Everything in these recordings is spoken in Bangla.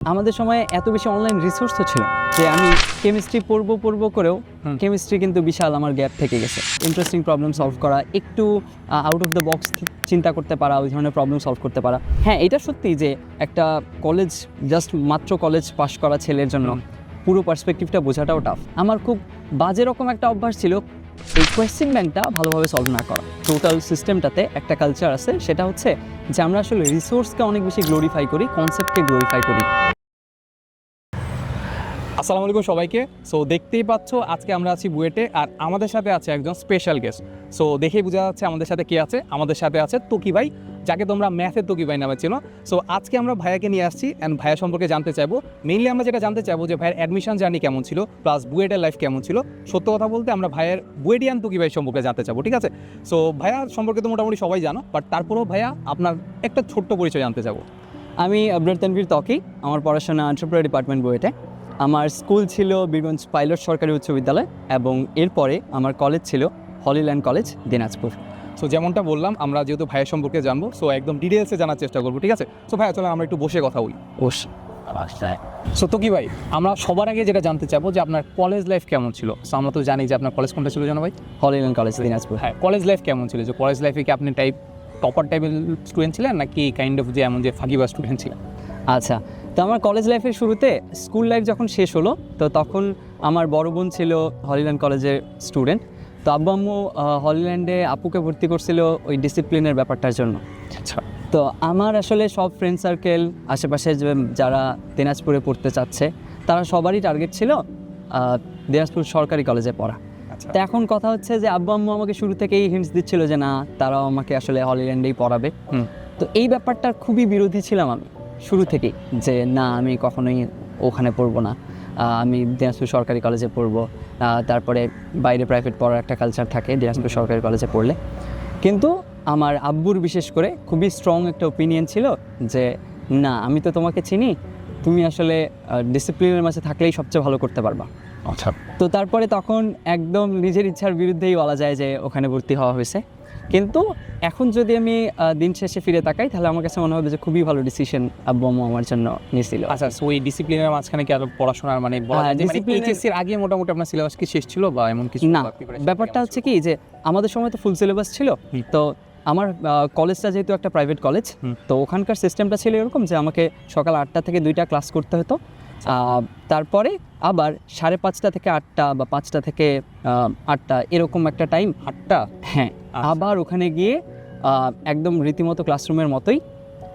আমাদের সময় এত বেশি অনলাইন রিসোর্সও ছিল যে আমি কেমিস্ট্রি পড়ব পড়ব করেও কেমিস্ট্রি কিন্তু বিশাল আমার গ্যাপ থেকে গেছে। ইন্টারেস্টিং প্রবলেম সলভ করা একটু আউট অফ দ্য বক্স চিন্তা করতে পারা ওই ধরনের প্রবলেম সলভ করতে পারা। হ্যাঁ এটা সত্যি যে একটা কলেজ জাস্ট মাত্র কলেজ পাশ করা ছেলের জন্য পুরো পার্সপেক্টিভটা বোঝাটাও টাফ আমার খুব বাজে রকম একটা অভ্যাস ছিল এই কোয়েশ্চেন ব্যাংকটা ভালোভাবে সলভ না করা। টোটাল সিস্টেমটাতে একটা কালচার আছে, সেটা হচ্ছে যে আমরা আসলে রিসোর্সকে অনেক বেশি গ্লোরিফাই করি কনসেপ্টকে গ্লোরিফাই করি। আসসালামু আলাইকুম সবাইকে। সো দেখতেই পাচ্ছ, আজকে আমরা আছি বুয়েটে আর আমাদের সাথে আছে একজন স্পেশাল গেস্ট সো দেখেই বোঝা যাচ্ছে আমাদের সাথে কে আছে। আমাদের সাথে আছে তকি ভাই, যাকে তোমরা ম্যাথের তকি ভাই নামে চেনো। সো আজকে আমরা ভাইয়াকে নিয়ে আসছি অ্যান্ড ভাইয়া সম্পর্কে জানতে চাইব। মেইনলি আমরা যেটা জানতে চাইব যে ভাইয়ের অ্যাডমিশন জার্নি কেমন ছিল প্লাস বুয়েটের লাইফ কেমন ছিল। সত্য কথা বলতে আমরা ভাইয়ের বুয়েটিয়ান তকি ভাই সম্পর্কে জানতে চাইব, ঠিক আছে? সো ভাইয়া সম্পর্কে তো মোটামুটি সবাই জানো বাট তারপরেও ভাইয়া আপনার একটা ছোট্ট পরিচয় জানতে চাবো আমি আবরার তানভীর তকি আমার পড়াশোনা এন্টারপ্রাইজ ডিপার্টমেন্ট বইতে আমার স্কুল ছিল বীরগঞ্জ পাইলট সরকারি উচ্চ বিদ্যালয় এবং এরপরে আমার কলেজ ছিল হলিল্যান্ড কলেজ দিনাজপুর। সো যেমনটা বললাম আমরা যেহেতু ভাইয়ের সম্পর্কে জানব সো একদম ডিটেলসে জানার চেষ্টা করব ঠিক আছে? সো ভাইয়া চলো আমরা একটু বসে কথা বলি। ওস সো তো কি ভাই আমরা সবার আগে যেটা জানতে চাইব যে আপনার কলেজ লাইফ কেমন ছিল? সো আমরা তো জানি যে আপনার কলেজ কোনটা ছিল জানো ভাই? Holyland college Dinajpur. হ্যাঁ কলেজ লাইফ কেমন ছিল? যে কলেজ লাইফে কি আপনি টাইপ টপার টাইপের স্টুডেন্ট ছিলেন নাকি কাইন্ড অফ যে এমন যে ফাঁকিবা স্টুডেন্ট ছিলেন? আচ্ছা তো আমার কলেজ লাইফের শুরুতে স্কুল লাইফ যখন শেষ হলো তো তখন আমার বড় বোন ছিল হলিল্যান্ড কলেজের স্টুডেন্ট তো আব্বু আম্মু হলিল্যান্ডে আপুকে ভর্তি করছিল ওই ডিসিপ্লিনের ব্যাপারটার জন্য। আচ্ছা। তো আমার আসলে সব ফ্রেন্ড সার্কেল আশেপাশে যে- যারা দিনাজপুরে পড়তে চাচ্ছে তারা সবারই টার্গেট ছিল দিনাজপুর সরকারি কলেজে পড়া। আচ্ছা। তো এখন কথা হচ্ছে যে আব্বু আম্মু আমাকে শুরু থেকেই হিন্টস দিচ্ছিল যে না তারাও আমাকে আসলে হলিল্যান্ডেই পড়াবে। হুম। তো এই ব্যাপারটার খুবই বিরোধী ছিলাম আমি। শুরু থেকেই যে না আমি কখনোই ওখানে পড়ব না। আমি দিনাজপুর সরকারি কলেজে পড়ব। তারপরে বাইরে প্রাইভেট পড়ার একটা কালচার থাকে দিনাজপুর সরকারি কলেজে পড়লে। কিন্তু আমার আব্বুর বিশেষ করে খুবই স্ট্রং একটা ওপিনিয়ন ছিল যে না আমি তো তোমাকে চিনি। তুমি আসলে ডিসিপ্লিনের মাঝে থাকলেই সবচেয়ে ভালো করতে পারবা। আচ্ছা। তো তারপরে তখন একদম নিজের ইচ্ছার বিরুদ্ধেই বলা যায় যে ওখানে ভর্তি হওয়া হয়েছে। কিন্তু এখন যদি আমি দিন শেষে ফিরে তাকাই তাহলে আমার কাছে মনে হবে যে খুবই ভালো ডিসিশন আব্বু আম্মু আমার জন্য নিয়েছিল। আচ্ছা এই ডিসিপ্লিনের মাঝখানে কি আর পড়াশোনার মানে বলা হ্যাঁ, মানে আগে মোটামুটি আপনার সিলেবাস কি শেষ ছিল বা এমন কিছু না ব্যাপারটা হচ্ছে কি যে আমাদের সময় তো ফুল সিলেবাস ছিল তো আমার কলেজটা যেহেতু একটা প্রাইভেট কলেজ তো ওখানকার সিস্টেমটা ছিল এরকম যে আমাকে সকাল আটটা থেকে দুইটা ক্লাস করতে হতো। তারপরে আবার সাড়ে পাঁচটা থেকে আটটা বা পাঁচটা থেকে আটটা এরকম একটা টাইম আটটা? হ্যাঁ আচ্ছা। আবার ওখানে গিয়ে একদম রীতিমতো ক্লাসরুমের মতোই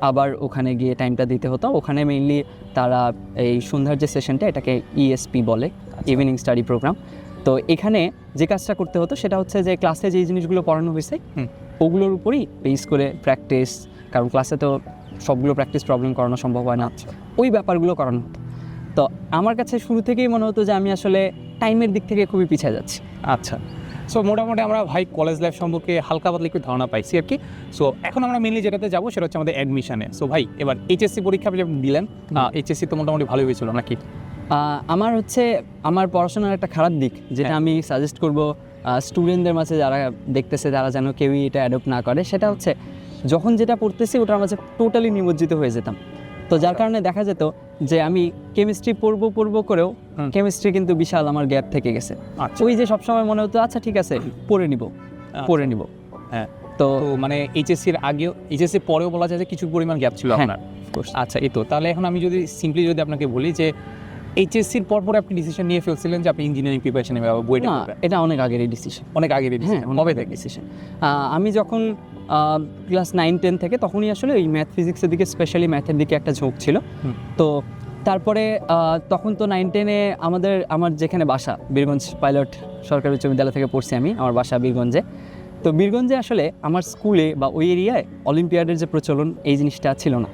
আবার ওখানে গিয়ে টাইমটা দিতে হতো। ওখানে মেইনলি তারা এই সন্ধ্যার যে সেশনটা এটাকে ইএসপি বলে ইভিনিং স্টাডি প্রোগ্রাম তো এখানে যে কাজটা করতে হতো সেটা হচ্ছে যে ক্লাসে যে জিনিসগুলো পড়ানো হয়েছে ওগুলোর উপরই বেস করে প্র্যাকটিস কারণ ক্লাসে তো সবগুলো প্র্যাকটিস প্রবলেম করানো সম্ভব হয় না। আচ্ছা। ওই ব্যাপারগুলো করানো হতো। তো আমার কাছে শুরু থেকেই মনে হতো যে আমি আসলে টাইমের দিক থেকে খুবই পিছিয়ে যাচ্ছি। আচ্ছা। সো মোটামুটি আমরা ভাই কলেজ লাইফ সম্পর্কে হালকা পাতলা একটু ধারণা পাইছি আর কি। সো এখন আমরা মেনলি যেটাতে যাব সেটা হচ্ছে আমাদের অ্যাডমিশনে সো ভাই এবার এইচএসসি পরীক্ষা যে দিলেন এইচএসসি তো মোটামুটি ভালোই হয়েছিল নাকি? আমার হচ্ছে আমার পড়াশোনার একটা খারাপ দিক যেটা হ্যাঁ। আমি সাজেস্ট করব স্টুডেন্টদের মাঝে যারা দেখতেছে তারা যেন কেউই এটা অ্যাডপ্ট না করে সেটা হচ্ছে যখন যেটা পড়তেছি ওটার মাঝে টোটালি নিমজ্জিত হয়ে যেতাম। তো যার কারণে দেখা যেত যে আমি কেমিস্ট্রি পড়ব পড়ব করেও কেমিস্ট্রি কিন্তু বিশাল আমার গ্যাপ থেকে গেছে। আচ্ছা। ওই যে সবসময় মনে হতো আচ্ছা ঠিক আছে পড়ে নিব পড়ে নিব। হ্যাঁ। তো মানে এইচএসসির আগেও এইচএসসি পরেও বলা যায় যে কিছু পরিমাণ গ্যাপ ছিল হ্যাঁ, আপনার? আচ্ছা এই তো। তাহলে এখন আমি যদি সিম্পলি যদি আপনাকে বলি যে এইচএসসির পর পরে আপনি ডিসিশন নিয়ে ফেলছিলেন যে আপনি ইঞ্জিনিয়ারিং প্রিপারেশন নেবেন বইটা এটা অনেক আগেরই ডিসিশন অনেক আগে হ্যাঁ ডিসিশন কবে কবে? থেকে ডিসিশন আমি যখন ক্লাস নাইন টেন থেকে তখনই আসলে ওই ম্যাথ ফিজিক্সের দিকে স্পেশালি ম্যাথের দিকে একটা ঝোঁক ছিল। তো তারপরে তখন তো নাইন টেনে আমাদের আমার যেখানে বাসা বীরগঞ্জ পাইলট সরকারি উচ্চ বিদ্যালয় থেকে পড়ছি আমি আমার বাসা বীরগঞ্জে। তো বীরগঞ্জে আসলে আমার স্কুলে বা ওই এরিয়ায় অলিম্পিয়াডের যে প্রচলন এই জিনিসটা ছিল না।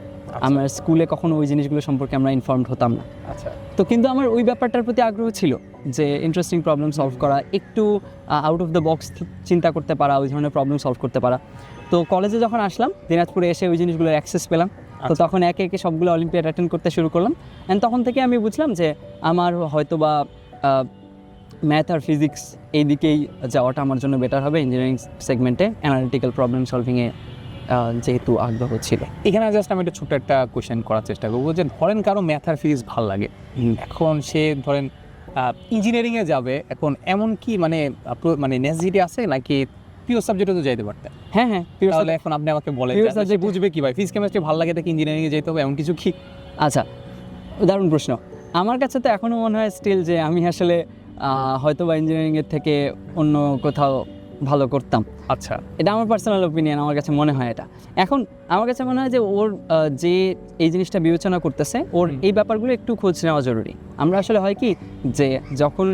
আমার স্কুলে কখনো ওই জিনিসগুলো সম্পর্কে আমরা ইনফর্মড হতাম না। আচ্ছা। তো কিন্তু আমার ওই ব্যাপারটার প্রতি আগ্রহ ছিল। যে ইন্টারেস্টিং প্রবলেম সলভ করা একটু আউট অফ দ্য বক্স চিন্তা করতে পারা ওই ধরনের প্রবলেম সলভ করতে পারা। তো কলেজে যখন আসলাম দিনাজপুরে এসে ওই জিনিসগুলোর অ্যাক্সেস পেলাম। তো আচ্ছা। তখন একে একে সবগুলো অলিম্পিয়াড অ্যাটেন্ড করতে শুরু করলাম। অ্যান্ড তখন থেকে আমি বুঝলাম যে আমার হয়তো বা ম্যাথ আর ফিজিক্স এই দিকেই যাওয়াটা আমার জন্য বেটার হবে ইঞ্জিনিয়ারিং সেগমেন্টে অ্যানালিটিক্যাল প্রবলেম সলভিংয়ে যেহেতু আগ্রহ ছিল। এখানে জাস্ট আমি একটা ছোট্ট একটা কোয়েশ্চেন করার চেষ্টা করব যে ধরেন কারও ম্যাথ আর ফিজিক্স ভালো লাগে। এখন সে ধরেন ইঞ্জিনিয়ারিংয়ে যাবে এখন এমন কি মানে মানে নেসিটি আছে নাকি পিওর সাবজেক্টে তো যাইতে পারতেন হ্যাঁ হ্যাঁ তাহলে এখন আপনি আমাকে বলেন প্রিয় যে আসলে সে subject- বুঝবে কি ভাই? ফিজিক্স কেমিস্ট্রি ভালো লাগে তাকে ইঞ্জিনিয়ারিংয়ে যেতে হবে এমন কিছু কি? আচ্ছা দারুণ প্রশ্ন। আমার কাছে তো এখনও মনে হয় স্টিল যে আমি আসলে হয়তো বা ইঞ্জিনিয়ারিংয়ের থেকে অন্য কোথাও ভালো করতাম। আচ্ছা। এটা আমার পার্সোনাল ওপিনিয়ন আমার কাছে মনে হয় এটা। এখন আমার কাছে মনে হয় যে ওর যে এই জিনিসটা বিবেচনা করতেছে ওর এই ব্যাপারগুলো একটু খোঁজ নেওয়া জরুরি। আমরা আসলে হয় কি যে যখন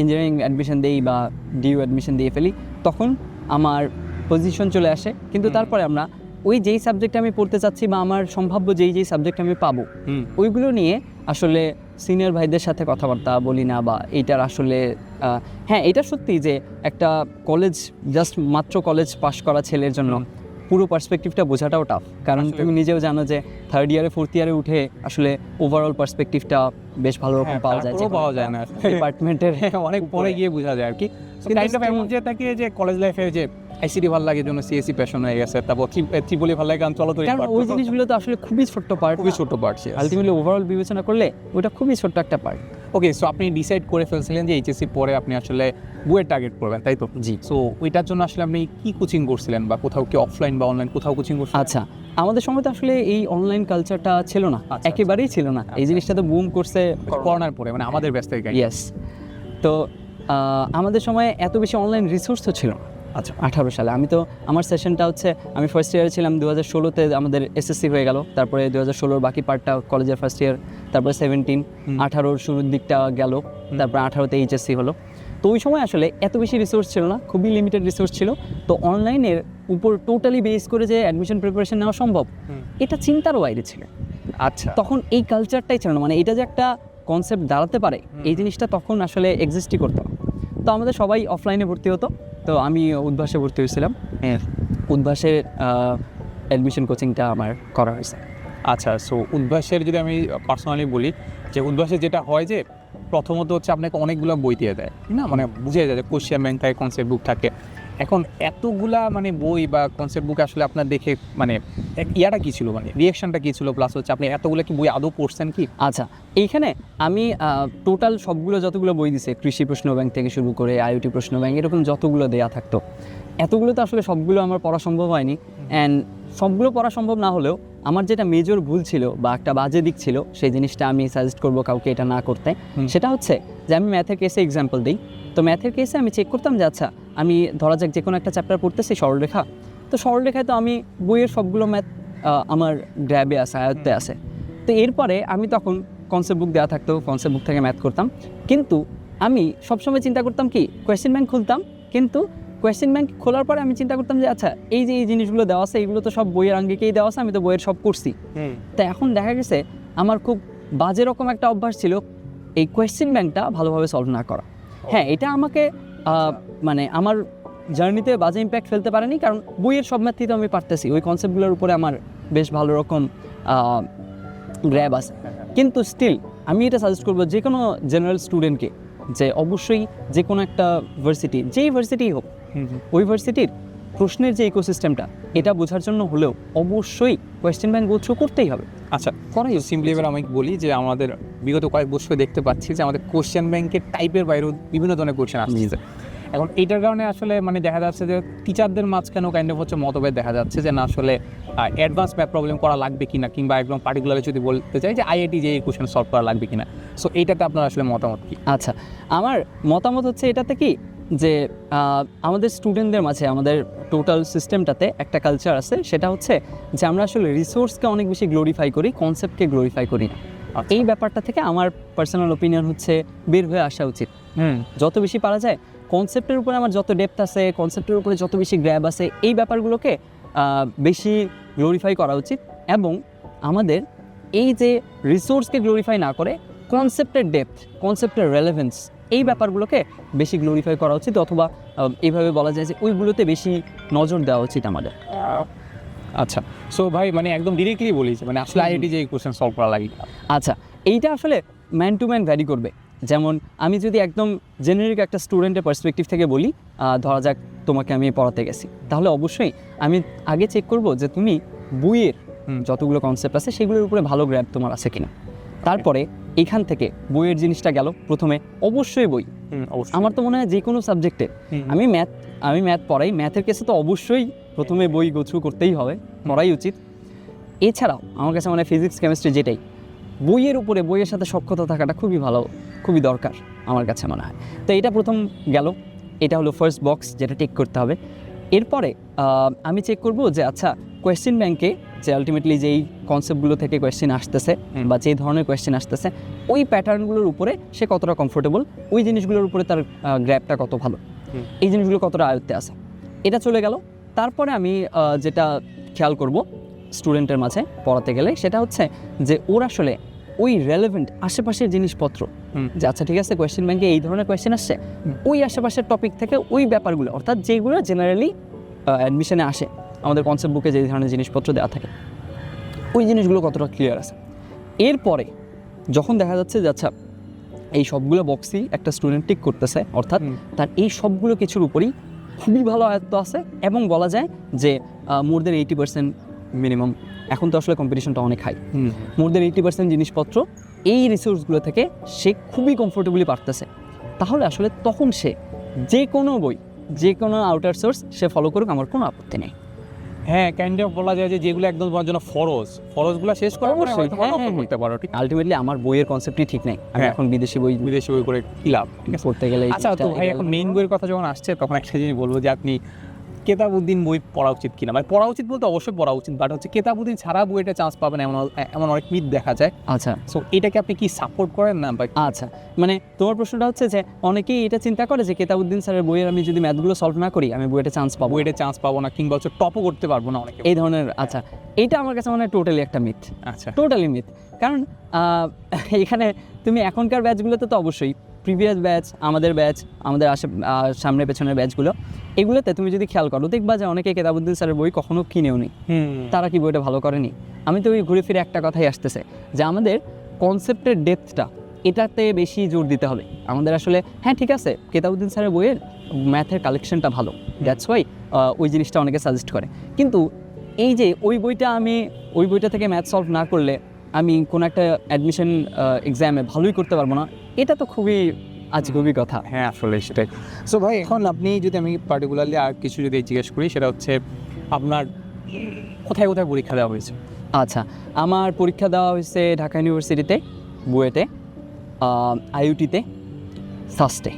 ইঞ্জিনিয়ারিং অ্যাডমিশন দিই বা ডিউ অ্যাডমিশন দিয়ে ফেলি তখন আমার পজিশন চলে আসে। কিন্তু তারপরে আমরা ওই যেই সাবজেক্টে আমি পড়তে চাচ্ছি বা আমার সম্ভাব্য যেই যেই সাবজেক্ট আমি পাবো ওইগুলো নিয়ে আসলে সিনিয়র ভাইদের সাথে কথাবার্তা বলি না বা এইটার আসলে হ্যাঁ এটা সত্যি যে একটা কলেজ জাস্ট মাত্র কলেজ পাশ করা ছেলের জন্য পুরো পার্সপেক্টিভটা বোঝাটাও টাফ কারণ তুমি নিজেও জানো যে থার্ড ইয়ারে ফোর্থ ইয়ারে উঠে আসলে ওভারঅল পার্সপেক্টিভটা বেশ ভালো রকম হ্যাঁ, পাওয়া যায় পাওয়া যায় না। ডিপার্টমেন্টের অনেক পরে গিয়ে বোঝা যায় আর কি। কাইন্ড অফ এমন যে থাকে যে কলেজ লাইফে যে আইসিডি ভালো লাগে জন্য সিএসসি প্যাশন হয়ে গেছে তারপর ত্রিপলি ভালো লাগে কারণ চলো তো কারণ ওই জিনিসগুলো তো আসলে খুবই ছোট্ট পার্ট খুবই ছোট পার্ট আলটিমেটলি ওভারঅল বিবেচনা করলে ওটা খুবই ছোট্ট একটা পার্ট ওকে সো আপনি ডিসাইড করে ফেলছিলেন যে এইচএসসি পরে আপনি আসলে বুয়ের টার্গেট করবেন তাই তো? জি। সো ওইটার জন্য আসলে আপনি কি কোচিং করছিলেন বা কোথাও কি অফলাইন বা অনলাইন কোথাও কোচিং করছিলেন? আচ্ছা আমাদের সময় তো আসলে এই অনলাইন কালচারটা ছিল না আচ্ছা, একেবারেই ছিল না। এই আচ্ছা। জিনিসটা তো বুম করছে করোনার পরে মানে আমাদের ব্যস্ত ইয়েস তো আহ, আমাদের সময় এত বেশি অনলাইন রিসোর্স তো ছিল না। আচ্ছা আঠারো সালে। আমি তো আমার সেশনটা হচ্ছে আমি ফার্স্ট ইয়ারে ছিলাম দু হাজার ষোলোতে আমাদের এসএসসি হয়ে গেল। তারপরে দু হাজার ষোলোর বাকি পার্টটা কলেজের ফার্স্ট ইয়ার তারপরে সেভেন্টিন আঠারোর শুরুর দিকটা গেল। তারপরে আঠারোতে এইচএসসি হলো। তো ওই সময় আসলে এত বেশি রিসোর্স ছিল না খুবই লিমিটেড রিসোর্স ছিল। তো অনলাইনের উপর টোটালি বেস করে যে অ্যাডমিশন প্রিপারেশন নেওয়া সম্ভব এটা চিন্তারও বাইরে ছিল। আচ্ছা। তখন এই কালচারটাই ছিল না। মানে এটা যে একটা কনসেপ্ট দাঁড়াতে পারে এই জিনিসটা তখন আসলে এক্সিস্টই করতো তো আমাদের সবাই অফলাইনে ভর্তি হতো। তো আমি উদ্ভাসে ভর্তি হয়েছিলাম। উদ্ভাসের অ্যাডমিশন কোচিংটা আমার করা হয়েছে। আচ্ছা সো উদ্ভাসের যদি আমি পার্সোনালি বলি যে উদ্ভাসে যেটা হয় যে প্রথমত হচ্ছে আপনাকে অনেকগুলো বই দিয়ে দেয় না? মানে বুঝে যায় যে কোশ্চেন ব্যাংক থাকে কনসেপ্ট বুক থাকে। এখন এতগুলা মানে বই বা কনসেপ্ট বুক আসলে আপনার দেখে মানে ইয়াটা কী ছিল মানে? রিয়েকশনটা কী ছিল? প্লাস হচ্ছে আপনি এতগুলো কি বই আদৌ পড়ছেন কি? আচ্ছা এইখানে আমি টোটাল সবগুলো যতগুলো বই দিছে কৃষি প্রশ্ন ব্যাংক থেকে শুরু করে আইওটি প্রশ্ন ব্যাংক এরকম যতগুলো দেয়া থাকতো এতগুলো তো আসলে সবগুলো আমার পড়া সম্ভব হয়নি। অ্যান্ড সবগুলো পড়া সম্ভব না হলেও আমার যেটা মেজর ভুল ছিল বা একটা বাজে দিক ছিল সেই জিনিসটা আমি সাজেস্ট করব কাউকে এটা না করতে। সেটা হচ্ছে যে আমি ম্যাথের কেসে এক্সাম্পল দিই। তো ম্যাথের কেসে আমি চেক করতাম যে আচ্ছা আমি ধরা যাক যে কোনো একটা চ্যাপ্টার পড়তেছি সরলরেখা। তো সরলরেখায় তো আমি বইয়ের সবগুলো ম্যাথ আমার গ্র্যাবে আছে আয়ত্তে আছে। তো এরপরে আমি তখন কনসেপ্ট বুক দেওয়া থাকতো কনসেপ্ট বুক থেকে ম্যাথ করতাম। কিন্তু আমি সবসময় চিন্তা করতাম কি কোয়েশ্চেন ব্যাংক খুলতাম। কিন্তু কোয়েশ্চেন ব্যাংক খোলার পরে আমি চিন্তা করতাম যে আচ্ছা এই যে এই জিনিসগুলো দেওয়া আছে এগুলো তো সব বইয়ের আঙ্গিকেই দেওয়া আছে আমি তো বইয়ের সব করছি। তা এখন দেখা গেছে আমার খুব বাজে রকম একটা অভ্যাস ছিল এই কোয়েশ্চেন ব্যাংকটা ভালোভাবে সলভ না করা। হ্যাঁ এটা আমাকে মানে আমার জার্নিতে বাজে ইম্প্যাক্ট ফেলতে পারেনি কারণ বইয়ের সব ম্যাথই তো আমি পারতেছি। ওই কনসেপ্টগুলোর উপরে আমার বেশ ভালো রকম গ্র্যাব আছে। কিন্তু স্টিল আমি এটা সাজেস্ট করব যে কোনো জেনারেল স্টুডেন্টকে যে অবশ্যই যে কোনো একটা ভার্সিটি যেই ভার্সিটি হোক ওই ভার্সিটির প্রশ্নের যে ইকোসিস্টেমটা এটা বোঝার জন্য হলেও অবশ্যই কোয়েশ্চেন ব্যাংক গো থ্রু করতেই হবে। আচ্ছা করাই সিম্পলি এবার আমি বলি যে আমাদের বিগত কয়েক বছর দেখতে পাচ্ছি যে আমাদের কোশ্চেন ব্যাংকের টাইপের বাইরেও বিভিন্ন ধরনের কোশ্চেন আসছে। এখন এইটার কারণে আসলে মানে দেখা যাচ্ছে যে টিচারদের মাঝখানেও কাইন্ড অফ হচ্ছে মতভেদ দেখা যাচ্ছে যে না আসলে অ্যাডভান্স ম্যাথ প্রবলেম করা লাগবে কিনা কিংবা একদম পার্টিকুলার যদি বলতে চাই যে আইআইটি যে এই কোশ্চেন সলভ করা লাগবে কিনা। সো এইটাতে আপনার আসলে মতামত কি? আচ্ছা আমার মতামত হচ্ছে এটাতে কি যে আমাদের স্টুডেন্টদের মাঝে আমাদের টোটাল সিস্টেমটাতে একটা কালচার আছে সেটা হচ্ছে যে আমরা আসলে রিসোর্সকে অনেক বেশি গ্লোরিফাই করি কনসেপ্টকে গ্লোরিফাই করি না। এই ব্যাপারটা থেকে আমার পার্সোনাল ওপিনিয়ন হচ্ছে বের হয়ে আসা উচিত। হুম। যত বেশি পারা যায় কনসেপ্টের উপরে আমার যত ডেপথ আছে কনসেপ্টের উপরে যত বেশি গ্র্যাব আছে এই ব্যাপারগুলোকে বেশি গ্লোরিফাই করা উচিত এবং আমাদের এই যে রিসোর্সকে গ্লোরিফাই না করে কনসেপ্টের ডেপথ কনসেপ্টের রেলেভেন্স এই ব্যাপারগুলোকে বেশি গ্লোরিফাই করা উচিত অথবা এইভাবে বলা যায় যে ওইগুলোতে বেশি নজর দেওয়া উচিত আমাদের। আচ্ছা সো ভাই মানে একদম ডিরেক্টলি বলি যে মানে আসলে আইআইটি যে কোশ্চেন সলভ করা লাগে আচ্ছা এইটা আসলে ম্যান টু ম্যান ভ্যারি করবে। যেমন আমি যদি একদম জেনারিক একটা স্টুডেন্টের পার্সপেক্টিভ থেকে বলি ধরা যাক তোমাকে আমি পড়াতে গেছি। তাহলে অবশ্যই আমি আগে চেক করব যে তুমি বইয়ের যতগুলো কনসেপ্ট আছে সেগুলোর উপরে ভালো গ্র্যাপ তোমার আছে কিনা। তারপরে এখান থেকে বইয়ের জিনিসটা গেল। প্রথমে অবশ্যই বই। হুম, অবশ্যই। আমার তো মনে হয় যে কোনো সাবজেক্টে আমি ম্যাথ আমি ম্যাথ পড়াই। ম্যাথের কেসে তো অবশ্যই প্রথমে বই গোছু করতেই হবে। পড়াই উচিত। এছাড়াও আমার কাছে মানে ফিজিক্স কেমিস্ট্রি যেটাই বইয়ের উপরে বইয়ের সাথে সক্ষতা থাকাটা খুবই ভালো খুবই দরকার আমার কাছে মনে হয়। তো এটা প্রথম গেল। এটা হলো ফার্স্ট বক্স যেটা টেক করতে হবে। এরপরে আমি চেক করব যে আচ্ছা কোয়েশ্চেন ব্যাংকে যে আলটিমেটলি যেই কনসেপ্টগুলো থেকে কোয়েশ্চেন আসতেছে বা যে ধরনের কোয়েশ্চেন আসতেছে ওই প্যাটার্নগুলোর উপরে সে কতটা কমফোর্টেবল ওই জিনিসগুলোর উপরে তার গ্র্যাপটা কত ভালো। এই জিনিসগুলো কতটা আয়ত্তে আছে। এটা চলে গেল। তারপরে আমি যেটা খেয়াল করব স্টুডেন্টের মাঝে পড়াতে গেলে সেটা হচ্ছে যে ওর আসলে ওই রেলেভেন্ট আশেপাশের জিনিসপত্র যে আচ্ছা ঠিক আছে কোয়েশ্চেন ব্যাংকে এই ধরনের কোয়েশ্চেন আসছে ওই আশেপাশের টপিক থেকে ওই ব্যাপারগুলো অর্থাৎ যেগুলো জেনারেলি অ্যাডমিশনে আসে আমাদের কনসেপ্ট বুকে যে ধরনের জিনিসপত্র দেওয়া থাকে ওই জিনিসগুলো কতটা ক্লিয়ার আছে? এরপরে যখন দেখা যাচ্ছে যে আচ্ছা এই সবগুলো বক্সই একটা স্টুডেন্ট টিক করতেছে অর্থাৎ তার এই সবগুলো কিছুর উপরেই খুবই ভালো আয়ত্ত আছে এবং বলা যায় যে মোর দেন এইটি পার্সেন্ট মিনিমাম এখন তো আসলে কম্পিটিশনটা অনেক হাই। মোর দেন এইটি পার্সেন্ট জিনিসপত্র এই রিসোর্সগুলো থেকে সে খুবই কমফোর্টেবলি পারতেছে। তাহলে আসলে তখন সে যে কোনো বই যে কোনো আউটার সোর্স সে ফলো করুক আমার কোনো আপত্তি নেই। হ্যাঁ কাইন্ড অফ বলা যায় যে যেগুলো একদম তোমার জন্য ফরজ। ফরজগুলো শেষ করার পরে হয়তো হ্যাঁ, হ্যাঁ, করতে পারো। ঠিক আলটিমেটলি আমার বইয়ের কনসেপ্টই ঠিক নাই। আমি হ্যাঁ। এখন বিদেশি বই বিদেশি বই করে কি লাভ? পড়তে গেলে আচ্ছা তো ভাই এখন মেইন বইয়ের কথা যখন আসছে তখন একটা জিনিস বলব যে আপনি কেতাবুদ্দিন বই পড়া উচিত কিনা? মানে পড়া উচিত বলতে অবশ্যই পড়া উচিত বাট হচ্ছে কেতাবুদ্দিন ছাড়া বইটা চান্স পাবেন এমন এমন অনেক মিথ দেখা যায়। আচ্ছা। সো এটাকে আপনি কি সাপোর্ট করেন না বা আচ্ছা মানে তোমার প্রশ্নটা হচ্ছে যে অনেকেই এটা চিন্তা করে যে কেতাবুদ্দিন স্যারের বইয়ের আমি যদি ম্যাথগুলো সলভ না করি আমি বইটা চান্স পাবো বইটা চান্স পাবো না কিংবা হচ্ছে টপও করতে পারব না অনেকে। এই ধরনের আচ্ছা এটা আমার কাছে মনে হয় টোটালি একটা মিথ আচ্ছা। টোটালি মিথ কারণ এখানে তুমি এখনকার ব্যাচগুলোতে তো অবশ্যই প্রিভিয়াস ব্যাচ আমাদের ব্যাচ আমাদের আশে সামনে পেছনের ব্যাচগুলো এগুলোতে তুমি যদি খেয়াল করো দেখবা যে অনেকে কেতাবুদ্দিন স্যারের বই কখনো কিনেও নি। তারা কি বইটা ভালো করেনি? আমি তো ওই ঘুরে ফিরে একটা কথাই আসতেছে যে আমাদের কনসেপ্টের ডেপথটা এটাতে বেশি জোর দিতে হবে। আমাদের আসলে হ্যাঁ ঠিক আছে কেতাবুদ্দিন স্যারের বইয়ের ম্যাথের কালেকশনটা ভালো। দ্যাটস ওয়াই ওই জিনিসটা অনেকে সাজেস্ট করে। কিন্তু এই যে ওই বইটা আমি ওই বইটা থেকে ম্যাথ সলভ না করলে আমি কোনো একটা অ্যাডমিশন এক্সামে ভালোই করতে পারব না। এটা তো খুবই আজগবি কথা হ্যাঁ আসলে সেটাই। সো ভাই এখন আপনি যদি আমি পার্টিকুলারলি আর কিছু যদি জিজ্ঞেস করি সেটা হচ্ছে আপনার কোথায় কোথায় পরীক্ষা দেওয়া হয়েছে? আচ্ছা আমার পরীক্ষা দেওয়া হয়েছে ঢাকা ইউনিভার্সিটিতে বুয়েটে আইইউটিতে সাস্টে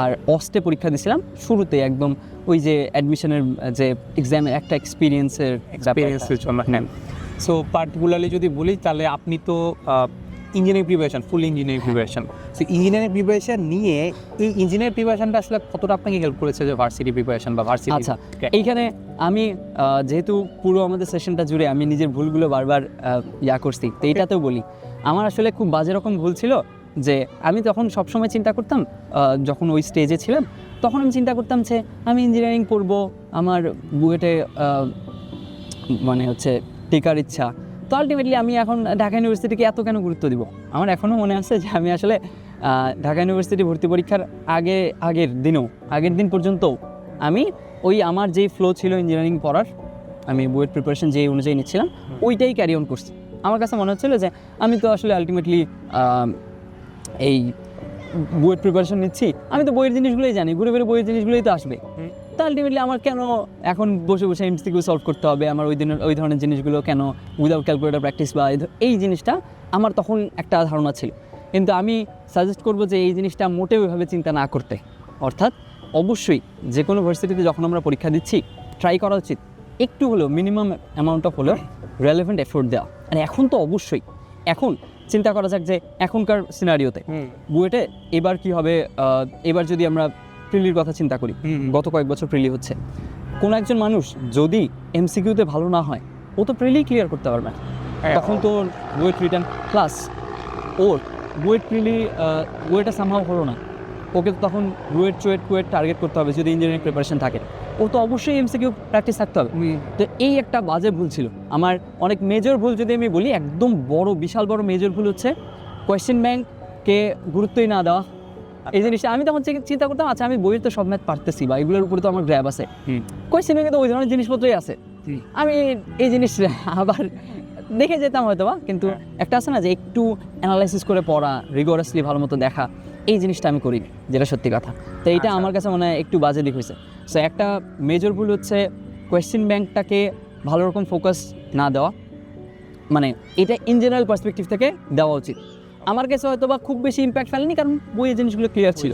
আর অস্টে পরীক্ষা দিয়েছিলাম শুরুতে একদম ওই যে অ্যাডমিশনের যে এক্সামের একটা এক্সপিরিয়েন্সের এক্সপিরিয়েন্সের জন্য হ্যাঁ। সো পার্টিকুলারলি যদি বলি তাহলে আপনি তো engineering preparation full engineering preparation so engineering preparation নিয়ে এই ইঞ্জিনিয়ারিং প্রিপারেশনটা আসলে কতটা আপনাকে হেল্প করেছে যে ভার্সিটি প্রিপারেশন বা ভার্সিটি আচ্ছা এইখানে আমি যেহেতু পুরো আমাদের সেশনটা জুড়ে আমি নিজের ভুলগুলো বারবার ইয়া করছি তো এইটাতেও বলি। আমার আসলে খুব বাজে রকম ভুল ছিল যে আমি তখন সবসময় চিন্তা করতাম যখন ওই স্টেজে ছিলাম তখন আমি চিন্তা করতাম যে আমি ইঞ্জিনিয়ারিং পড়ব আমার বুয়েটে মানে হচ্ছে টিকার ইচ্ছা তো আলটিমেটলি আমি এখন ঢাকা ইউনিভার্সিটিকে এত কেন গুরুত্ব দিব? আমার এখনও মনে আছে যে আমি আসলে ঢাকা ইউনিভার্সিটি ভর্তি পরীক্ষার আগে আগের দিনও আগের দিন পর্যন্ত আমি ওই আমার যেই ফ্লো ছিল ইঞ্জিনিয়ারিং পড়ার আমি বুয়েট প্রিপারেশন যেই অনুযায়ী নিচ্ছিলাম ওইটাই ক্যারি অন করছি। আমার কাছে মনে হচ্ছিল যে আমি তো আসলে আলটিমেটলি এই বুয়েট প্রিপারেশন নিচ্ছি আমি তো বইয়ের জিনিসগুলোই জানি ঘুরে ঘুরে বইয়ের জিনিসগুলোই তো আসবে। তা আলটিমেটলি আমার কেন এখন বসে বসে এমসিকিউ সলভ করতে হবে? আমার ওই দিনের ওই ধরনের জিনিসগুলো কেন উইদাউট ক্যালকুলেটার প্র্যাকটিস বা এই জিনিসটা আমার তখন একটা ধারণা ছিল। কিন্তু আমি সাজেস্ট করব যে এই জিনিসটা মোটেও ওইভাবে চিন্তা না করতে। অর্থাৎ অবশ্যই যে কোনো ভার্সিটিতে যখন আমরা পরীক্ষা দিচ্ছি ট্রাই করা উচিত। একটু হলেও মিনিমাম অ্যামাউন্ট অফ হলেও রেলেভেন্ট এফোর্ট দেওয়া। আর এখন তো অবশ্যই। এখন চিন্তা করা যাক যে এখনকার সিনারিওতে বুয়েটে এবার কি হবে? এবার যদি আমরা প্রিলির কথা চিন্তা করি। গত কয়েক বছর প্রিলি হচ্ছে। কোনো একজন মানুষ যদি এমসিকিউতে ভালো না হয় ও তো প্রিলি ক্লিয়ার করতে পারবে না। হ্যাঁ, তখন তো বুয়েট রিটার্ন প্লাস ওর বুয়েট প্রিলি ওয়েটা সামহাও হলো না। ওকে তো তখন বুয়েট চুয়েট কুয়েট টার্গেট করতে হবে যদি ইঞ্জিনিয়ারিং প্রিপারেশন থাকে। ও তো অবশ্যই এমসিকিউ প্র্যাকটিস থাকতে হবে। তো এই একটা বাজে ভুল ছিল। আমার অনেক মেজর ভুল যদি আমি বলি একদম বড় বিশাল বড় মেজর ভুল হচ্ছে কোয়েশ্চেন ব্যাংক ম্যাথকে গুরুত্বই না দেওয়া। এই জিনিসটা আমি তখন চিন্তা করতাম আচ্ছা আমি বইয়ের তো সব ম্যাথ পারতেছি বা এগুলোর উপরে তো আমার গ্র্যাব আছে। কোয়েশ্চেন ব্যাংকে ওই ধরনের জিনিসপত্রই আছে। আমি এই জিনিস আবার দেখে যেতাম হয়তো বা কিন্তু হ্যাঁ। একটা আছে না যে একটু অ্যানালাইসিস করে পড়া রিগোরাসলি ভালো মতো দেখা এই জিনিসটা আমি করিনি যেটা সত্যি কথা। তো এইটা আচ্ছা। আমার কাছে মনে হয় একটু বাজে দিক হয়েছে। সো একটা মেজর ভুল হচ্ছে কোয়েশ্চেন ব্যাংকটাকে ভালো রকম ফোকাস না দেওয়া। মানে এটা ইন জেনারেল পার্সপেক্টিভ থেকে দেওয়া উচিত। আমার কাছে হয়তো বা খুব বেশি ইম্প্যাক্ট ফেলেনি কারণ বইয়ের জিনিসগুলো ক্লিয়ার ছিল।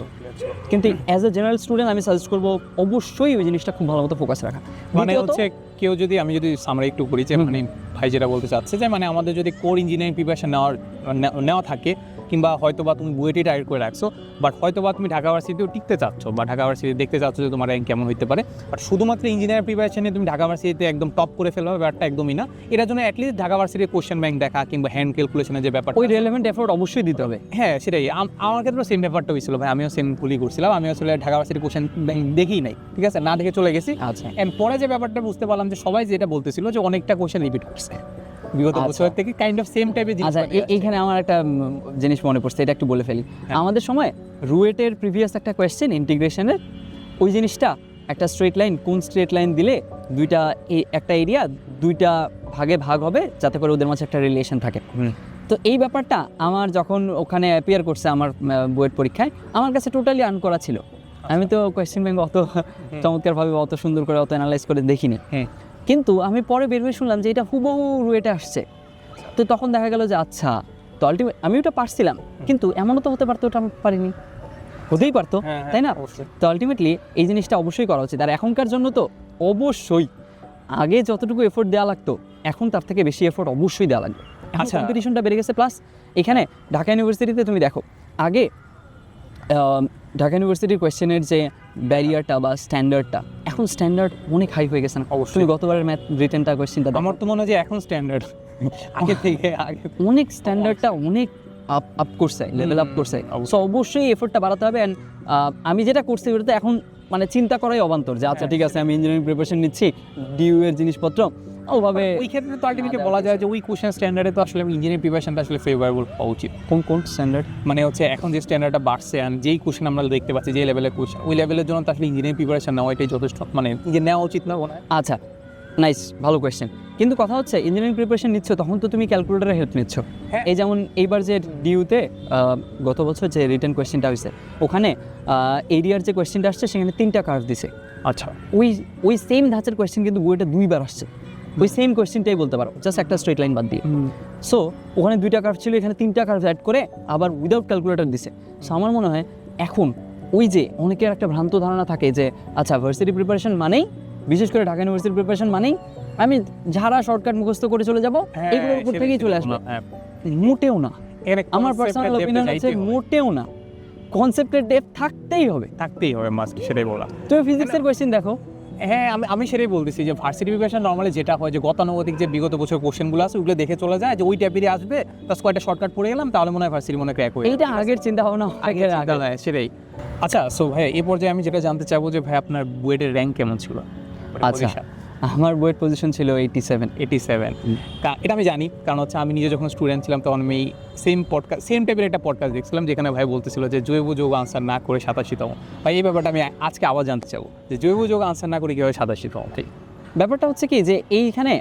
কিন্তু অ্যাজ এ জেনারেল স্টুডেন্ট আমি সাজেস্ট করব অবশ্যই ওই জিনিসটা খুব ভালো মতো ফোকাস রাখা। মানে হচ্ছে কেউ যদি আমি যদি সামরা একটু করি যে মানে ভাই যেটা বলতে চাচ্ছে যে মানে আমাদের যদি কোর ইঞ্জিনিয়ারিং প্রিপারেশন নেওয়ার নেওয়া থাকে কিংবা হয়তো বা তুমি বুয়েটি টাইট করে রাখছো বাট হয়তো বা তুমি ঢাকা ভার্সিটিতেও টিকতে চাচ্ছ বা ঢাকা ভার্সিটি দেখতে চাচ্ছ যে তোমার র্যাঙ্ক কেমন হতে পারে। বাট শুধুমাত্র ইঞ্জিনিয়ার প্রিপারেশনে তুমি ঢাকা ভার্সিটিতে একদম টপ করে ফেলবে ব্যাপারটা একদমই না। এটার জন্য অ্যাটলিস্ট ঢাকা ভার্সিটির কোশ্চেন ব্যাংক দেখা কিংবা হ্যান্ড ক্যালকুলেশনের যে ব্যাপার ওই রেলেভেন্ট এফোর্ট অবশ্যই দিতে হবে। হ্যাঁ সেটাই। আমার ক্ষেত্রে সেম ব্যাপারটা হয়েছিল ভাই। আমিও সেম ভুলই করছিলাম। আমি আসলে ঢাকা ভার্সিটির কোশ্চেন ব্যাংক দেখি নাই। ঠিক আছে? না দেখে চলে গেছি। আচ্ছা। এন্ড পরে যে ব্যাপারটা বুঝতে পারলাম যে সবাই যেটা বলতেছিল যে অনেকটা কোশ্চেন রিপিট করছে। বিগত আচ্ছা। বছর থেকে কাইন্ড অফ সেম টাইপের জিনিস আচ্ছা। এইখানে আমার একটা জিনিস মনে পড়ছে এটা একটু বলে ফেলি। হ্যাঁ। আমাদের সময় রুয়েটের প্রিভিয়াস একটা কোয়েশ্চেন ইন্টিগ্রেশনের ওই জিনিসটা একটা স্ট্রেট লাইন কোন স্ট্রেট লাইন দিলে দুইটা একটা এরিয়া দুইটা ভাগে ভাগ হবে যাতে করে ওদের মাঝে একটা রিলেশন থাকে। তো এই ব্যাপারটা আমার যখন ওখানে অ্যাপিয়ার করছে আমার বইয়ের পরীক্ষায় আমার কাছে টোটালি আর্ন করা ছিল। আমি তো কোয়েশ্চেন ব্যাংক অত চমৎকারভাবে অত সুন্দর করে অত অ্যানালাইজ করে দেখিনি। হ্যাঁ কিন্তু আমি পরে বের হয়ে শুনলাম যে এটা হুবহু রুয়েটে আসছে। তো তখন দেখা গেল যে আচ্ছা তো আলটিমেট আমি ওটা পারছিলাম কিন্তু এমনও তো হতে পারতো ওটা আমি পারিনি। হতেই পারতো হ্যাঁ, হ্যাঁ, তাই না? তো আলটিমেটলি এই জিনিসটা অবশ্যই করা উচিত। আর এখনকার জন্য তো অবশ্যই আগে যতটুকু এফোর্ট দেওয়া লাগতো এখন তার থেকে বেশি এফোর্ট অবশ্যই দেওয়া লাগবে। আচ্ছা। কম্পিটিশনটা বেড়ে গেছে প্লাস এখানে ঢাকা ইউনিভার্সিটিতে তুমি দেখো আগে ঢাকা ইউনিভার্সিটির কোয়েশ্চেনের যে ব্যারিয়ারটা বা স্ট্যান্ডার্ডটা এখন স্ট্যান্ডার্ড অনেক হাই হয়ে গেছে না? অবশ্যই। তুমি গতবারের ম্যাথ রিটেনটা কোয়েশ্চেনটা আমার তো মনে হয় যে এখন স্ট্যান্ডার্ড আগে থেকে আগে অনেক স্ট্যান্ডার্ডটা অনেক আপ আপ করছে লেভেল আপ করছে। সো অবশ্যই। এফোর্টটা বাড়াতে হবে অ্যান্ড আমি যেটা করছি ওটাতে এখন মানে চিন্তা করাই অবান্তর যে আচ্ছা হ্যাঁ, ঠিক আছে আমি ইঞ্জিনিয়ারিং প্রিপারেশন নিচ্ছি ডিউ এর জিনিসপত্র। ওভাবে ওই ক্ষেত্রে তো আলটিমেটলি বলা যায় যে ওই কোশ্চেন স্ট্যান্ডার্ডে তো আসলে ইঞ্জিনিয়ারিং প্রিপারেশনটা আসলে ফেভারেবল হওয়া উচিত। কোন কোন স্ট্যান্ডার্ড মানে হচ্ছে এখন যে স্ট্যান্ডার্ডটা বাড়ছে যেই কোশ্চেন আমরা দেখতে পাচ্ছি যে লেভেলের কোশ্চেন ওই লেভেলের জন্য তো আসলে ইঞ্জিনিয়ারিং প্রিপারেশন নেওয়া এটাই যথেষ্ট। মানে যে নেওয়া উচিত না আচ্ছা নাইস ভালো কোয়েশ্চেন কিন্তু কথা হচ্ছে ইঞ্জিনিয়ারিং প্রিপারেশন নিচ্ছ তখন তো তুমি ক্যালকুলেটারের হেল্প নিচ্ছ। হ্যাঁ। এই যেমন এইবার যে ডিউতে গত বছর যে রিটার্ন কোয়েশ্চেনটা হয়েছে ওখানে এরিয়ার যে কোয়েশ্চেনটা আসছে সেখানে তিনটা কার্ভ দিছে। আচ্ছা। ওই ওই সেম ধাঁচের কোয়েশ্চেন কিন্তু বইটা দুইবার আসছে। ওই সেম কোয়েশ্চেনটাই বলতে পারো জাস্ট একটা স্ট্রেট লাইন বাদ দিয়ে। সো ওখানে দুইটা কার্ভ ছিল এখানে তিনটা কার্ভ অ্যাড করে আবার উইদাউট ক্যালকুলেটর দিছে। সো আমার মনে হয় এখন ওই যে অনেকের একটা ভ্রান্ত ধারণা থাকে যে আচ্ছা ভার্সিটি প্রিপারেশন মানেই বিশেষ করে ঢাকা ইউনিভার্সিটি প্রিপারেশন মানেই আমি ঝাড়া শর্টকাট মুখস্থ করে চলে যাব হ্যাঁ, এগুলোর উপর থেকেই চলে আসবে। মোটেও না। আমার পার্সোনাল ওপিনিয়ন হচ্ছে মোটেও না। কনসেপ্টের ডেপ থাকতেই হবে। থাকতেই হবে মাস্ট সেটাই বলা। তুমি ফিজিক্সের কোয়েশ্চেন দেখো হ্যাঁ আমি আমি সেটাই বলতেছি যে ভার্সিটি প্রিপারেশন নর্মালি যেটা হয় যে গতানুগতিক যে বিগত বছর কোশ্চেনগুলো আছে ওগুলো দেখে চলে যায় যে ওই টাইপেরই আসবে তার কয়েকটা শর্টকাট পড়ে গেলাম তাহলে মনে হয় ভার্সিটি মনে ক্র্যাক হয়ে এটা আগের চিন্তা ভাবনা আগে আগের। আগে সেটাই। আচ্ছা সো ভাই এই পর্যায়ে আমি যেটা জানতে চাবো যে ভাই আপনার বুয়েটের র্যাঙ্ক কেমন ছিল? আচ্ছা। আমার বইয়ের পজিশন ছিল এইটি সেভেন এইটি সেভেন এটা আমি জানি কারণ হচ্ছে আমি নিজে যখন স্টুডেন্ট ছিলাম তখন আমি সেম পডকাস্ট সেম টাইপের একটা পডকাস্ট দেখছিলাম যেখানে ভাই বলতেছিল যে জৈব যোগ আনসার না করে সাতাশিতম। ভাই এই ব্যাপারটা আমি আজকে আবার জানতে চাবো যে জৈব যোগ আনসার না করে কীভাবে সাতাশিতম? ঠিক। ব্যাপারটা হচ্ছে কি যে এইখানে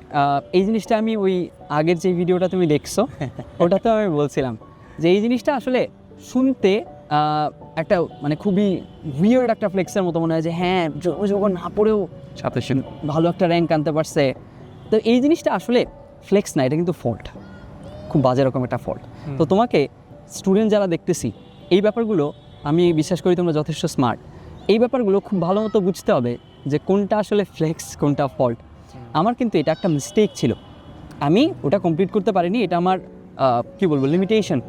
এই জিনিসটা আমি ওই আগের যে ভিডিওটা তুমি দেখছ ওটা তো আমি বলছিলাম যে এই জিনিসটা আসলে শুনতে একটা মানে খুবই উইয়ার্ড একটা ফ্লেক্সের মতো মনে হয় যে হ্যাঁ যোগ যোগ না পড়েও সাতাশি ভালো একটা র্যাঙ্ক আনতে পারছে। তো এই জিনিসটা আসলে ফ্লেক্স না এটা কিন্তু ফল্ট খুব বাজে রকম একটা ফল্ট তো তোমাকে স্টুডেন্ট যারা দেখতেছি এই ব্যাপারগুলো আমি বিশ্বাস করি তোমরা যথেষ্ট স্মার্ট এই ব্যাপারগুলো খুব ভালো মতো বুঝতে হবে যে কোনটা আসলে ফ্লেক্স কোনটা ফল্ট আমার কিন্তু এটা একটা মিস্টেক ছিল। আমি ওটা কমপ্লিট করতে পারিনি এটা আমার কি বলব লিমিটেশন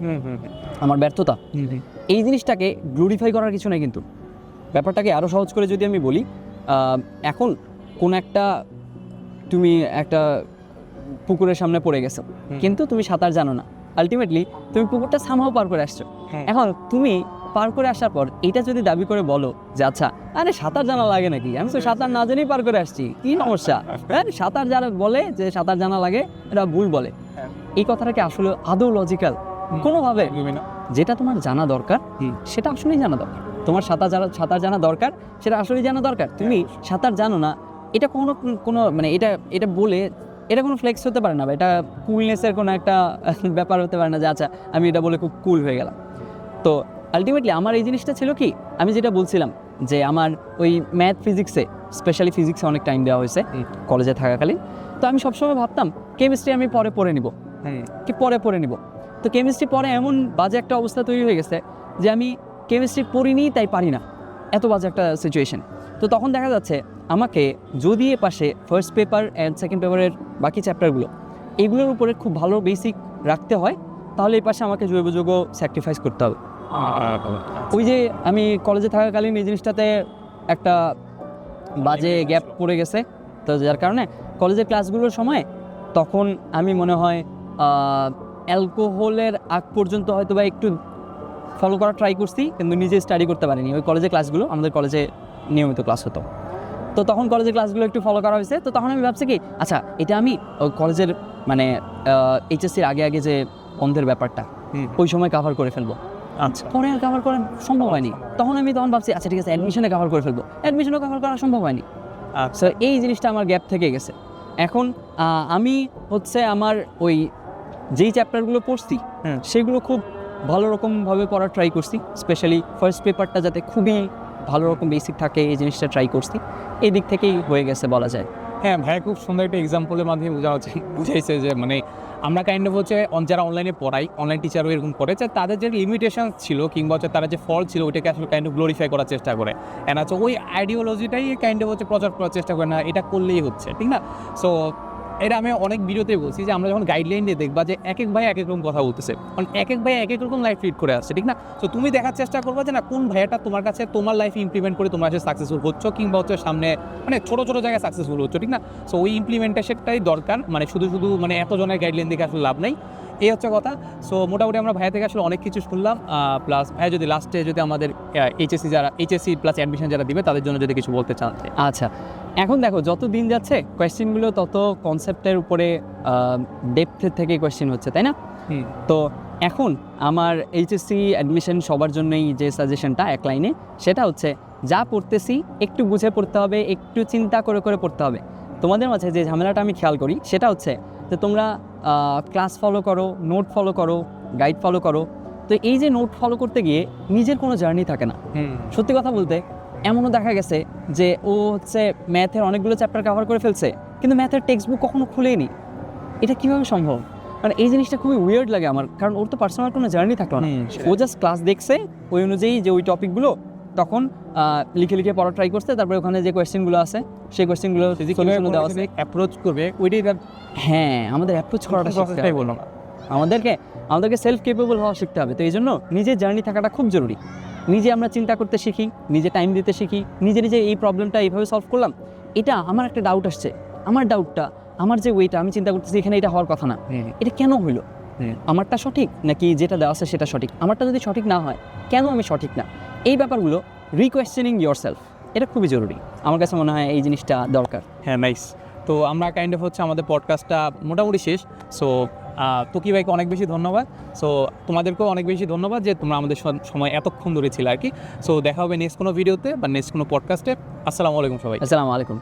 আমার ব্যর্থতা। এই জিনিসটাকে গ্লোরিফাই করার কিছু নেই কিন্তু। ব্যাপারটাকে আরও সহজ করে যদি আমি বলি এখন কোন একটা তুমি একটা পুকুরের সামনে পড়ে গেছো কিন্তু তুমি সাঁতার জানো না। আলটিমেটলি তুমি পুকুরটা সামহাও পার করে আসছো। হ্যাঁ। এখন তুমি পার করে আসার পর এটা যদি দাবি করে বলো যে আচ্ছা আরে সাঁতার জানা লাগে নাকি? আমি তো সাঁতার না জেনেই পার করে আসছি। কি সমস্যা? হ্যাঁ সাঁতার যারা বলে যে সাঁতার জানা লাগে এটা ভুল বলে। হ্যাঁ। এই কথাটাকে আসলে আদৌ লজিক্যাল কোনোভাবে। যেটা তোমার জানা দরকার। সেটা আসলেই জানা দরকার। তোমার সাঁতার জানা সাঁতার জানা দরকার সেটা আসলেই জানা দরকার। তুমি সাঁতার জানো না এটা কোনো কোনো মানে এটা এটা বলে এটা কোনো ফ্লেক্স হতে পারে না বা এটা কুলনেসের কোনো একটা ব্যাপার হতে পারে না যে আচ্ছা আমি এটা বলে খুব কুল হয়ে গেলাম। তো আলটিমেটলি আমার এই জিনিসটা ছিল কি আমি যেটা বলছিলাম যে আমার ওই ম্যাথ ফিজিক্সে স্পেশালি ফিজিক্সে অনেক টাইম দেওয়া হয়েছে। কলেজে থাকাকালীন। তো আমি সবসময় ভাবতাম কেমিস্ট্রি আমি পরে পড়ে নিব। কি পরে পড়ে নিব? তো কেমিস্ট্রি পরে এমন বাজে একটা অবস্থা তৈরি হয়ে গেছে যে আমি কেমিস্ট্রি পড়িনি, তাই পারি না। এত বাজে একটা সিচুয়েশন তো তখন দেখা যাচ্ছে আমাকে যদি এ পাশে ফার্স্ট পেপার অ্যান্ড সেকেন্ড পেপারের বাকি চ্যাপ্টারগুলো এগুলোর উপরে খুব ভালো বেসিক রাখতে হয়, তাহলে এই পাশে আমাকে জৈব যৌগ স্যাক্রিফাইস করতে হবে। ওই যে আমি কলেজে থাকাকালীন এই জিনিসটাতে একটা বাজে গ্যাপ পড়ে গেছে। তো যার কারণে কলেজের ক্লাসগুলোর সময় তখন আমি মনে হয় অ্যালকোহলের আগ পর্যন্ত হয়তো বা একটু ফলো করা ট্রাই করছি কিন্তু নিজে স্টাডি করতে পারিনি। ওই কলেজে ক্লাসগুলো আমাদের কলেজে নিয়মিত ক্লাস হতো। তো তখন কলেজের ক্লাসগুলো একটু ফলো করা হয়েছে। তো তখন আমি ভাবছি কি আচ্ছা এটা আমি ওই কলেজের মানে এইচএসসির আগে আগে যে বন্ধের ব্যাপারটা ওই সময় কাভার করে ফেলব। আচ্ছা। পরে আর কাভার করা সম্ভব হয়নি। তখন আমি তখন ভাবছি আচ্ছা ঠিক আছে অ্যাডমিশনে কাভার করে ফেলব। অ্যাডমিশনও কাভার করা সম্ভব হয়নি। আচ্ছা। এই জিনিসটা আমার গ্যাপ থেকে গেছে। এখন আমি হচ্ছে আমার ওই যেই চ্যাপ্টারগুলো পড়ছি। সেগুলো খুব ভালো রকমভাবে পড়ার ট্রাই করছি স্পেশালি ফার্স্ট পেপারটা যাতে খুবই ভালো রকম বেসিক থাকে এই জিনিসটা ট্রাই করছি। এই দিক থেকেই হয়ে গেছে বলা যায়। হ্যাঁ ভাইয়া খুব সুন্দর একটা এক্সাম্পলের মাধ্যমে বোঝা হচ্ছে বুঝাইছে যে মানে আমরা কাইন্ড অফ হচ্ছে যারা অনলাইনে পড়াই অনলাইন টিচারও এরকম করে যে তাদের যে লিমিটেশন ছিল কিংবা হচ্ছে তারা যে ফল ছিল ওইটাকে আসলে কাইন্ড অফ গ্লোরিফাই করার চেষ্টা করে। অ্যান্ড হচ্ছে ওই আইডিওলজিটাই কাইন্ড অফ হচ্ছে প্রচার করার চেষ্টা করে না এটা করলেই হচ্ছে ঠিক না? সো এটা আমি অনেক ভিডিওতে বলছি যে আমরা যখন গাইডলাইন দিয়ে দেখবা যে এক এক ভাই এক এক রকম কথা বলতেছে, কারণ এক এক ভাই এক এক রকম লাইফ লিড করে আসছে, ঠিক না? তো তুমি দেখার চেষ্টা করবা যে না, কোন ভাইয়াটা তোমার কাছে তোমার লাইফ ইমপ্লিমেন্ট করে তোমার কাছে সাকসেসফুল হচ্ছ কিংবা হচ্ছে সামনে মানে ছোটো ছোটো জায়গায় সাকসেসফুল হচ্ছ, ঠিক না? সো ওই ইমপ্লিমেন্টেশনটাই দরকার মানে শুধু শুধু মানে এতজনের গাইডলাইন দেখে আসলে লাভ নেই। এই হচ্ছে কথা। সো মোটামুটি আমরা ভাইয়া থেকে আসলে অনেক কিছু শুনলাম প্লাস ভাইয়া যদি লাস্টে যদি আমাদের এইচএসসি যারা এইচএসসি প্লাস অ্যাডমিশন যারা দিবে তাদের জন্য যদি কিছু বলতে চান। আচ্ছা এখন দেখো যত দিন যাচ্ছে কোয়েশ্চেনগুলো তত কনসেপ্টের উপরে ডেপথের থেকে কোয়েশ্চেন হচ্ছে তাই না? তো এখন আমার এইচএসসি অ্যাডমিশন সবার জন্যই যে সাজেশনটা এক লাইনে সেটা হচ্ছে যা পড়তেছি একটু বুঝে পড়তে হবে একটু চিন্তা করে করে পড়তে হবে। তোমাদের মাঝে যে ঝামেলাটা আমি খেয়াল করি সেটা হচ্ছে যে তোমরা ক্লাস ফলো করো নোট ফলো করো গাইড ফলো করো। তো এই যে নোট ফলো করতে গিয়ে নিজের কোনো জার্নি থাকে না। সত্যি কথা বলতে এমনও দেখা গেছে যে ও হচ্ছে ম্যাথের অনেকগুলো চ্যাপ্টার কভার করে ফেলছে কিন্তু ম্যাথের টেক্সট বুক কখনো খুলেনি। এটা কীভাবে সম্ভব? মানে এই জিনিসটা খুবই উইয়ার্ড লাগে আমার কারণ ওর তো পার্সোনাল কোনো জার্নি থাকল না। ও জাস্ট ক্লাস দেখছে ওই অনুযায়ী যে ওই টপিকগুলো তখন লিখে লিখে পড়া ট্রাই করছে তারপরে ওখানে যে কোয়েশ্চেনগুলো আছে সেই কোয়েশ্চেনগুলো সলিউশনও দেওয়া আছে। অ্যাপ্রোচ করবে ওইটাই হ্যাঁ আমাদের অ্যাপ্রোচ করাটা শিখতে প্রসেসটাই হবে। বলল না আমাদেরকে আমাদেরকে সেলফ কেপেবল হওয়া শিখতে হবে। তো এই জন্য নিজের জার্নি থাকাটা খুব জরুরি। নিজে আমরা চিন্তা করতে শিখি নিজে টাইম দিতে শিখি নিজে নিজে এই প্রবলেমটা এইভাবে সলভ করলাম। এটা আমার একটা ডাউট আসছে। আমার ডাউটটা আমার যে ওয়েটা আমি চিন্তা করতেছি এখানে এটা হওয়ার কথা না। এটা কেন হইল? আমারটা সঠিক? নাকি যেটা দেওয়া আছে সেটা সঠিক? আমারটা যদি সঠিক না হয় কেন আমি সঠিক না? এই ব্যাপারগুলো রিকোয়েশ্চেনিং ইয়োর সেলফ এটা খুবই জরুরি। আমার কাছে মনে হয় এই জিনিসটা দরকার। হ্যাঁ নাইস তো আমরা কাইন্ড অফ হচ্ছে আমাদের পডকাস্টটা মোটামুটি শেষ। সো তোকি ভাইকে অনেক বেশি ধন্যবাদ। সো তোমাদেরকেও অনেক বেশি ধন্যবাদ যে তোমরা আমাদের সময় এতক্ষণ ধরে ছিল আর কি। সো দেখা হবে নেক্সট কোনো ভিডিওতে বা নেক্সট কোনো পডকাস্টে আসসালামু আলাইকুম সবাই আসসালামু আলাইকুম।